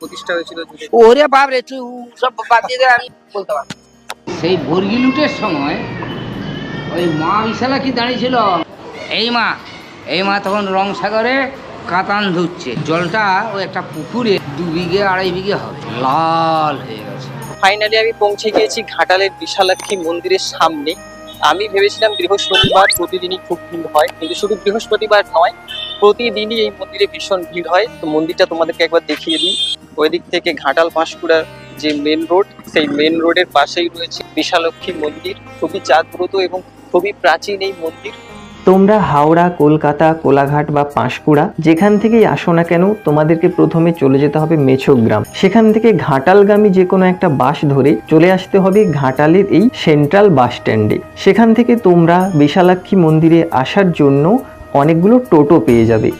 প্রতিষ্ঠা হয়েছিল ওরে বাপ রে তুই সব বাদ দিয়ে আমি বলতে পারব সেই বর্গি লুটের সময় ওই মা বিশালা কি দাঁড়িয়েছিল? এই মা এই মা তখন রং সাগরে কাতান ধুচ্ছে। জলটা ওই একটা পুকুরে দু বিঘে আড়াই বিঘে হবে। লাল হয়ে গেছে। ফাইনালি আমি পৌঁছে গিয়েছি ঘাটালের বিশালাক্ষী মন্দিরের সামনে। আমি ভেবেছিলাম বৃহস্পতিবার প্রতিদিনই খুব ভিড় হয় কিন্তু শুধু বৃহস্পতিবার নয় প্রতিদিনই এই মন্দিরে ভীষণ ভিড় হয়। তো মন্দিরটা তোমাদেরকে একবার দেখিয়ে দিই। ওই দিক থেকে ঘাটাল পাঁশকুড়ার যে মেন রোড সেই মেন রোডের পাশেই রয়েছে বিশালক্ষী মন্দির। খুবই জাগ্রত এবং খুবই প্রাচীন এই মন্দির। তোমরা হাওড়া, কলকাতা, কোলাঘাট বা পাঁশকুড়া, যেখান থেকেই আসো না কেন, তোমাদেরকে প্রথমে চলে যেতে হবে মেছগ্রাম সেখান থেকে ঘাটালগামী যে কোনো একটা বাস ধরে চলে আসতে হবে ঘাটালের এই সেন্ট্রাল বাস স্ট্যান্ডে সেখান থেকে তোমরা বিশালাক্ষী মন্দিরে আসার জন্য অনেকগুলো টোটো পেয়ে যাবে।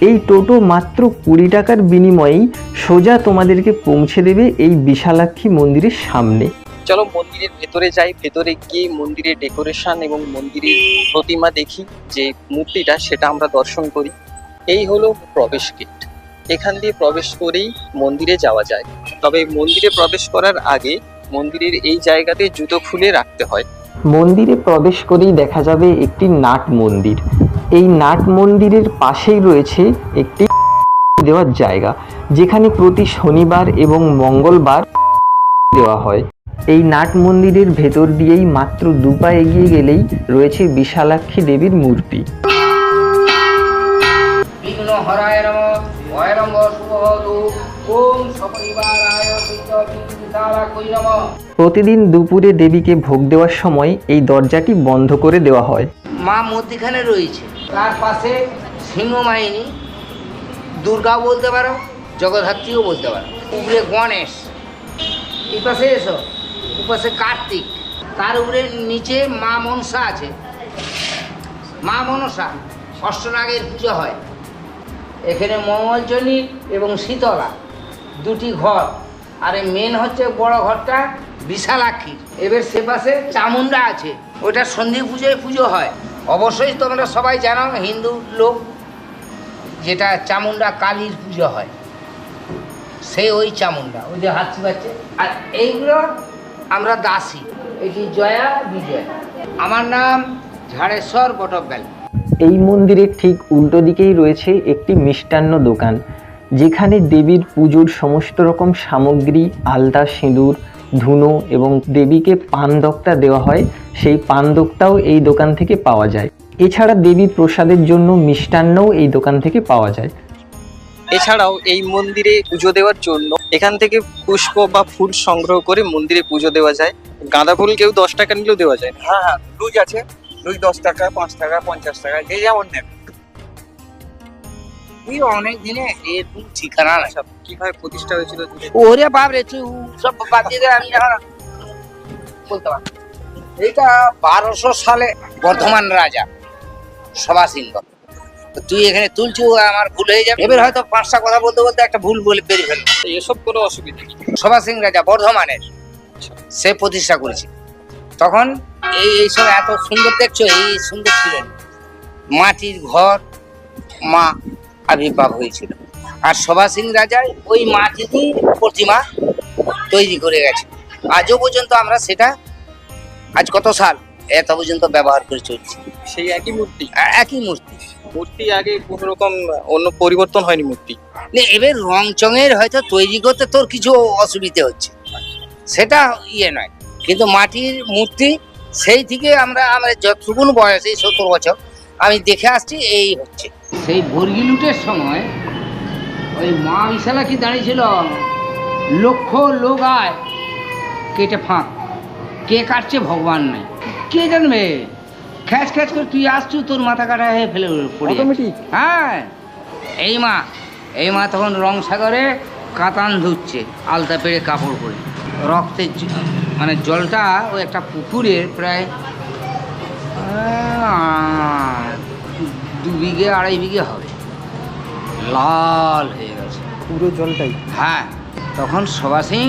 এই টোটো মাত্র কুড়ি টাকার বিনিময়েই সোজা তোমাদেরকে পৌঁছে দেবে এই বিশালাক্ষী মন্দিরের সামনে। চলো মন্দিরের ভেতরে যাই ভেতরে গিয়ে মন্দিরের ডেকোরেশন এবং মন্দিরের প্রতিমা দেখি যে মূর্তিটা সেটা আমরা দর্শন করি। এই হলো প্রবেশ গেট। এখান দিয়ে প্রবেশ করেই মন্দিরে যাওয়া যায়। তবে মন্দিরে প্রবেশ করার আগে মন্দিরের এই জায়গাতে জুতো খুলে রাখতে হয়। মন্দিরে প্রবেশ করেই দেখা যাবে একটি নাট মন্দির। এই নাট মন্দিরের পাশেই রয়েছে একটি দেওয়ার জায়গা যেখানে প্রতি শনিবার এবং মঙ্গলবার দেওয়া হয়। এই নাট মন্দিরের ভেতর দিয়েই মাত্র দুপা এগিয়ে গেলেই রয়েছে বিশালাক্ষী দেবীর মূর্তি। প্রতিদিন দুপুরে দেবীকে ভোগ দেওয়ার সময় এই দরজাটি বন্ধ করে দেওয়া হয়। মা মধ্যিখানে রয়েছে। তার পাশে সিংহমাইনি দুর্গা বলতে পারো, জগদ্ধাত্রীও বলতে পারো। উপরে গণেশ, এই পাশে এসো পাশে কার্তিক। তার উপরে নিচে মা মনসা আছে। মা মনসা, অষ্টনাগের পুজো হয়। এখানে মঙ্গলচনী এবং শীতলা, দুটি ঘর। আর মেন হচ্ছে বড় ঘরটা বিশালাক্ষীর। এবার সে পাশে চামুন্ডা আছে। ওটা সন্ধি পুজোয় পুজো হয়। অবশ্যই তোমরা সবাই জানো, হিন্দু লোক যেটা চামুন্ডা কালীর পুজো হয় সে ওই চামুন্ডা ওই যে হাত চিবাচ্ছে। আর এইগুলো আমরা দাসী, এটি জয়া বিজয়া। আমার নাম ঝাড়েশ্বর বটব্যাল এই মন্দিরের ঠিক উল্টো দিকেই রয়েছে একটি মিষ্টান্ন দোকান, যেখানে দেবীর পুজোর সমস্ত রকম সামগ্রী, আলতা, সিঁদুর ধুনো এবং দেবীকে পানদকটা দেওয়া হয় সেই পানদকটাও এই দোকান থেকে পাওয়া যায়। এছাড়া দেবী প্রসাদের জন্য মিষ্টান্নও এই দোকান থেকে পাওয়া যায়। এছাড়াও এই মন্দিরে পুজো দেওয়ার জন্য এখান থেকে পুষ্প বা ফুল সংগ্রহ করে মন্দিরে পুজো দেওয়া যায়। গাঁদা ফুল কেউ দশ টাকা নিলেও দেওয়া যায়। হ্যাঁ হ্যাঁ লুজ আছে। লুজ দশ টাকা পাঁচ টাকা পঞ্চাশ টাকা যে যেমন নেবে। এই অনেক দিনে এরকম ঠিকানা নাই। কীভাবে প্রতিষ্ঠা হয়েছিল ওরে বাপ রে তুই সব বাদ দিয়ে আমি এখন বলতে বারোশো সালে বর্ধমান রাজা সভা সিংহ তুই এখানে তুলছু আমার ভুল হয়ে যাবে। এবার হয়তো পাঁচটা কথা বলতে বলতে একটা ভুল বলে বেরিয়ে ফেলব। এসব কোনো অসুবিধা সভা সিং রাজা বর্ধমানের সে প্রতিষ্ঠা করেছে। তখন এই এইসব এত সুন্দর দেখছ এই সুন্দর ছিল মাটির ঘর মা আবির্ভাব হয়েছিল আর সভা সিং রাজাই ওই মাটিরই প্রতিমা তৈরি করে গেছে। আজও পর্যন্ত আমরা সেটা আজ কত সাল? এত পর্যন্ত ব্যবহার করে চলছি। সেই একই মূর্তি? একই মূর্তি। মূর্তি আগে কোনো রকম অন্য পরিবর্তন হয়নি মূর্তি? নে, এবার রং চঙের হয়তো তৈরি করতে তোর কিছু অসুবিধে হচ্ছে। সেটা ইয়ে নয়। কিন্তু মাটির মূর্তি সেই থেকে আমরা আমরা যতটুকুন বয়স এই সত্তর বছর আমি দেখে আসছি এই হচ্ছে। সেই বর্গি লুটের সময় ওই মা বিশালা কি দাঁড়িয়েছিল? লক্ষ লোক আয় কেটে ফাঁক। কে কাটছে ভগবান নাই। কে জানবে? খ্যাচ খ্যাচ করে তুই আসছু তোর মাথা কাটা হয়ে ফেলে পড়ে। হ্যাঁ। এই মা এই মা তখন রং সাগরে কাতান ধুচ্ছে আলতা পেড়ে কাপড় পরে। রক্তের মানে জলটা ওই একটা পুকুরের প্রায় বিঘে আড়াই বিঘে হবে। লাল হয়ে গেছে। পুরো জলটাই? হ্যাঁ তখন সভা সিং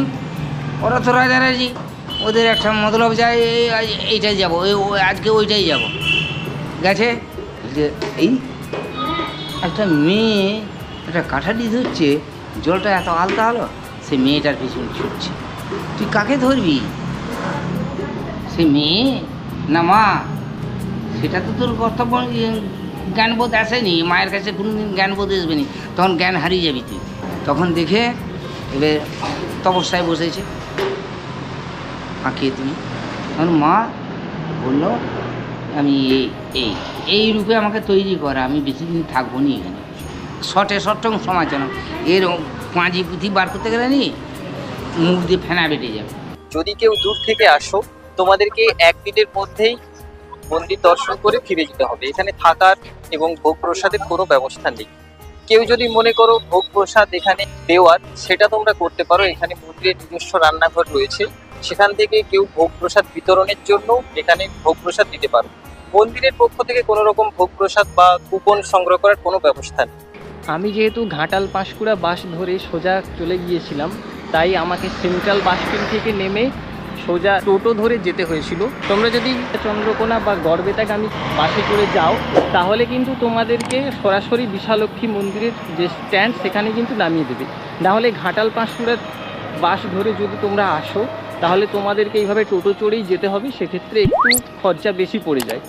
ওরা তো রাজারাজি ওদের একটা মতলব যায় এইটাই যাব আজকে ওইটাই যাব। গেছে? যে এই একটা মেয়ে একটা কাঠাটি ধরছে জলটা এত আলতা হলো সে মেয়েটার পিছনে ছুটছে। তুই কাকে ধরবি? সে মেয়ে? না মা সেটা তো তোর কর্তব্য জ্ঞানবোধ আসেনি, মায়ের কাছে কোনোদিন জ্ঞানবোধ আসবে নি, তখন জ্ঞান হারিয়ে যাবি তুই তখন দেখে এবার তপস্যায় বসেছে। আঁকিয়ে তুমি তখন মা বলল, আমি এই এই এই রূপে আমাকে তৈরি করা, আমি বেশি দিন থাকব নি এখানে। শটে শটং সমাচরণ এর পাঁজি পুঁথি বার করতে গেলে নি, মুখ দিয়ে ফেনা বেটে যাবে। যদি কেউ দূর থেকে আসো, তোমাদেরকে এক মিনিটের মধ্যেই মন্দির দর্শন করে ফিরে যেতে হবে। এখানে থাকার এবং ভোগ প্রসাদের কোনো ব্যবস্থা নেই। কেউ যদি মনে করো ভোগ প্রসাদ এখানে দেওয়ার, সেটা তোমরা করতে পারো। এখানে মন্দিরের নিজস্ব রান্নাঘর রয়েছে। সেখান থেকে কেউ ভোগ প্রসাদ বিতরণের জন্য এখানে ভোগ প্রসাদ দিতে পারো। মন্দিরের পক্ষ থেকে কোনো রকম ভোগ প্রসাদ বা কুপন সংগ্রহ করার কোনো ব্যবস্থা নেই। আমি যেহেতু ঘাটাল পাঁশকুড়া বাস ধরে সোজা চলে গিয়েছিলাম, তাই আমাকে সেন্ট্রাল বাস স্ট্যান্ড থেকে নেমে সোজা টোটো ধরে যেতে হয়েছিল। তোমরা যদি চন্দ্রকোনা বা গড়বেতাগামী বাসে করে যাও, তাহলে কিন্তু তোমাদেরকে সরাসরি বিশালক্ষী মন্দিরের যে স্ট্যান্ড, সেখানে কিন্তু নামিয়ে দেবে। নাহলে ঘাটাল পাঁশকুড়ার বাস ধরে যদি তোমরা আসো, তাহলে তোমাদেরকে এইভাবে টোটো চড়েই যেতে হবে। সেক্ষেত্রে একটু খরচা বেশি পড়ে যায়।